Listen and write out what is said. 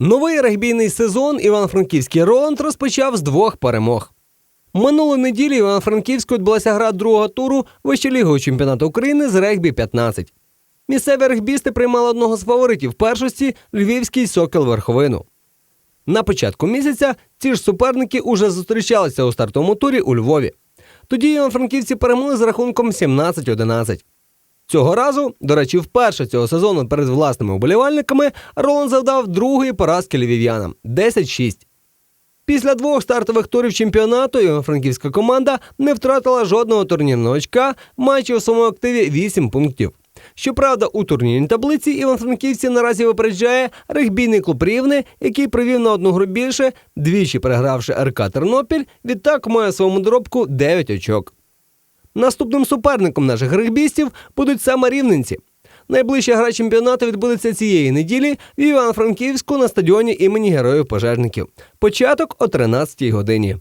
Новий регбійний сезон Івано-Франківський Роланд розпочав з двох перемог. Минулої неділі Івано-Франківську відбулася гра другого туру вищолігового чемпіонату України з регбі 15. Місцеві регбісти приймали одного з фаворитів першості львівський сокіл верховину. На початку місяця ці ж суперники уже зустрічалися у стартовому турі у Львові. Тоді івано-франківці перемогли з рахунком 17-11. Цього разу, до речі, вперше цього сезону перед власними вболівальниками Роланд завдав другої поразки львів'янам 10-6. Після двох стартових турів чемпіонату івано-франківська команда не втратила жодного турнірного очка, маючи у своєму активі 8 пунктів. Щоправда, у турнірній таблиці івано-франківці наразі випереджає регбійний клуб Рівне, який провів на одну гру більше, двічі перегравши РК Тернопіль, відтак має своєму доробку 9 очок. Наступним суперником наших регбістів будуть саме рівненці. Найближча гра чемпіонату відбудеться цієї неділі в Івано-Франківську на стадіоні імені Героїв Пожежників. Початок о 13-й годині.